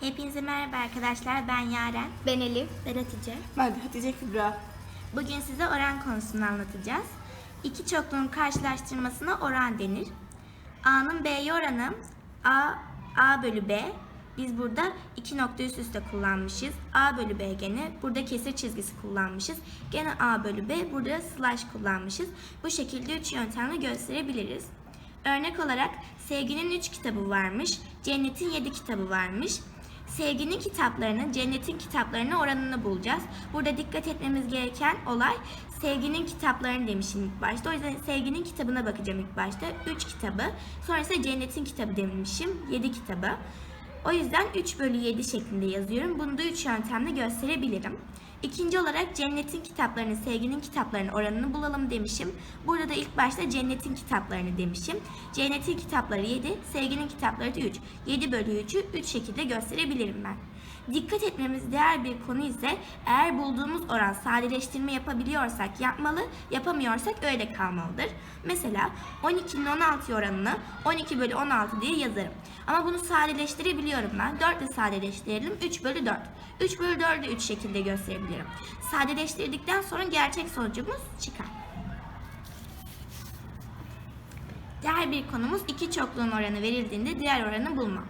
Hepinize merhaba arkadaşlar. Ben Yaren. Ben Elif. Ben Hatice. Ben de Hatice Kübra. Bugün size oran konusunu anlatacağız. İki çokluğun karşılaştırmasına oran denir. A'nın B'ye oranı A, A bölü B. Biz burada iki nokta üst üste kullanmışız. A bölü B gene. Burada kesir çizgisi kullanmışız. Gene A bölü B. Burada slash kullanmışız. Bu şekilde üç yöntemle gösterebiliriz. Örnek olarak Sevginin 3 kitabı varmış, Cennet'in 7 kitabı varmış. Sevginin kitaplarının, cennetin kitaplarına oranını bulacağız. Burada dikkat etmemiz gereken olay sevginin kitaplarını demişim ilk başta. O yüzden sevginin kitabına bakacağım ilk başta. 3 kitabı. Sonra cennetin kitabı demişim. 7 kitabı. O yüzden 3 bölü 7 şeklinde yazıyorum. Bunu da 3 yöntemle gösterebilirim. İkinci olarak cennetin kitaplarının, sevginin kitaplarının oranını bulalım demişim. Burada da ilk başta cennetin kitaplarını demişim. Cennetin kitapları 7, sevginin kitapları da 3. 7 bölü 3'ü 3 şekilde gösterebilirim ben. Dikkat etmemiz değer bir konu ise eğer bulduğumuz oran sadeleştirme yapabiliyorsak yapmalı, yapamıyorsak öyle kalmalıdır. Mesela 12'nin 16 oranını 12 bölü 16 diye yazarım. Ama bunu sadeleştirebiliyorum ben. 4 ile sadeleştirelim. 3 bölü 4. 3 bölü 4'ü 3 şekilde gösterebilirim. Sadeleştirdikten sonra gerçek sonucumuz çıkar. Diğer bir konumuz iki çokluğun oranı verildiğinde diğer oranı bulma.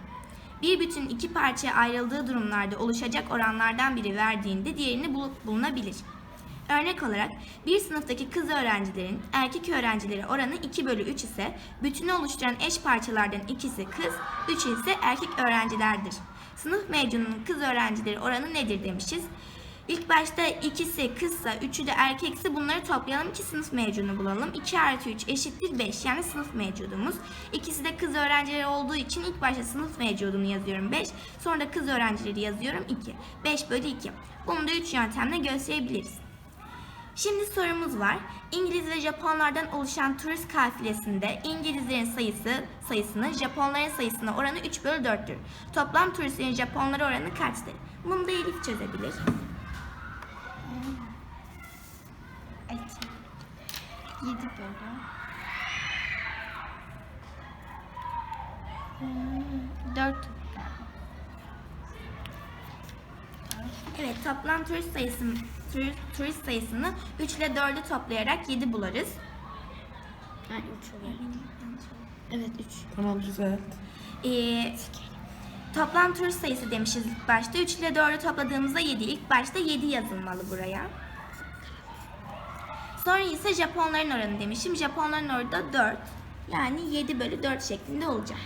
Bir bütün iki parçaya ayrıldığı durumlarda oluşacak oranlardan biri verdiğinde diğerini bulup bulunabilir. Örnek olarak bir sınıftaki kız öğrencilerin erkek öğrencileri oranı 2 bölü 3 ise bütünü oluşturan eş parçalardan ikisi kız, üçü ise erkek öğrencilerdir. Sınıf mevcudunun kız öğrencileri oranı nedir demişiz. İlk başta ikisi kızsa, üçü de erkekse bunları toplayalım. iki sınıf mevcudunu bulalım. 2 artı 3 eşittir 5 yani sınıf mevcudumuz. İkisi de kız öğrencileri olduğu için ilk başta sınıf mevcudunu yazıyorum 5. Sonra da kız öğrencileri yazıyorum 2. 5 bölü 2. Bunu da 3 yöntemle gösterebiliriz. Şimdi sorumuz var. İngiliz ve Japonlardan oluşan turist kafilesinde İngilizlerin sayısı sayısını Japonların sayısına oranı 3 bölü 4'tür. Toplam turistlerin Japonlara oranı kaçtır? Bunu da Elif çözebilir. Evet. 7 bölü. Hmm, 4 Evet toplam turist sayısını turist, turist sayısını 3 ile 4'ü toplayarak 7 bularız. Yani 3 oluyor. Evet 3. Tamam güzel. Ee, toplam turist sayısı demişiz ilk başta. 3 ile 4'ü topladığımızda 7. İlk başta 7 yazılmalı buraya. Sonra ise Japonların oranı demişim. Japonların oranı da 4. Yani 7 bölü 4 şeklinde olacak.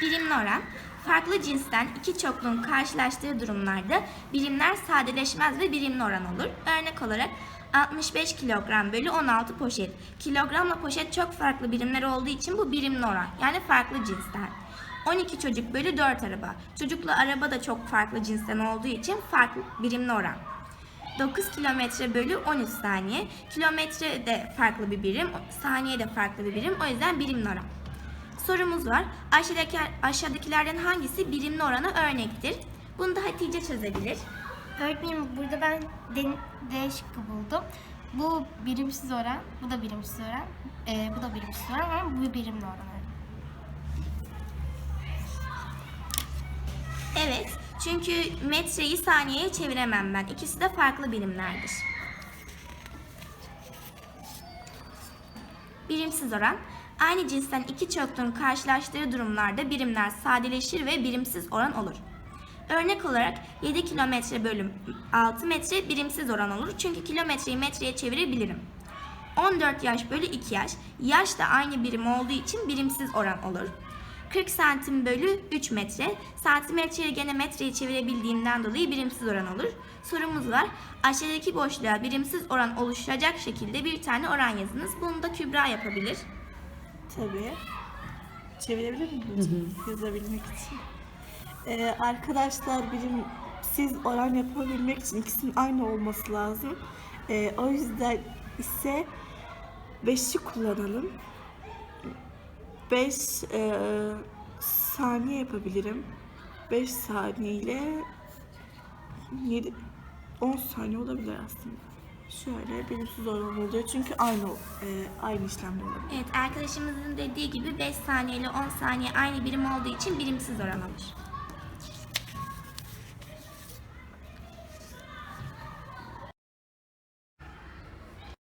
Birimli oran. Farklı cinsten iki çokluğun karşılaştığı durumlarda birimler sadeleşmez ve birimli oran olur. Örnek olarak 65 kilogram bölü 16 poşet. Kilogramla poşet çok farklı birimler olduğu için bu birimli oran. Yani farklı cinsten. 12 çocuk bölü 4 araba. Çocukla araba da çok farklı cinsten olduğu için farklı birimli oran. 9 kilometre bölü 13 saniye. Kilometre de farklı bir birim, saniye de farklı bir birim. O yüzden birimli oran. Sorumuz var. Aşağıdaki, aşağıdakilerden hangisi birimli orana örnektir? Bunu da Hatice çözebilir. Öğretmenim burada ben D, D şıkkı buldum. Bu birimsiz oran, bu da birimsiz oran, ee, bu da birimsiz oran ama bu birimli oran. Evet. Çünkü metreyi saniyeye çeviremem ben. İkisi de farklı birimlerdir. Birimsiz oran. Aynı cinsten iki çokluğun karşılaştığı durumlarda birimler sadeleşir ve birimsiz oran olur. Örnek olarak 7 kilometre bölüm 6 metre birimsiz oran olur. Çünkü kilometreyi metreye çevirebilirim. 14 yaş bölü 2 yaş. Yaş da aynı birim olduğu için birimsiz oran olur. 40 santim bölü 3 metre. Santimetreyi gene metreye çevirebildiğimden dolayı birimsiz oran olur. Sorumuz var. Aşağıdaki boşluğa birimsiz oran oluşturacak şekilde bir tane oran yazınız. Bunu da Kübra yapabilir. Tabii. Çevirebilir miyim? Yazabilmek için. Ee, arkadaşlar birimsiz oran yapabilmek için ikisinin aynı olması lazım. Ee, o yüzden ise 5'i kullanalım. 5 saniye yapabilirim. 5 saniye ile 7 10 saniye olabilir aslında. Şöyle birimsiz oran oluyor. Çünkü aynı e, aynı işlemler oluyor. Evet arkadaşımızın dediği gibi 5 saniye ile 10 saniye aynı birim olduğu için birimsiz oran olur.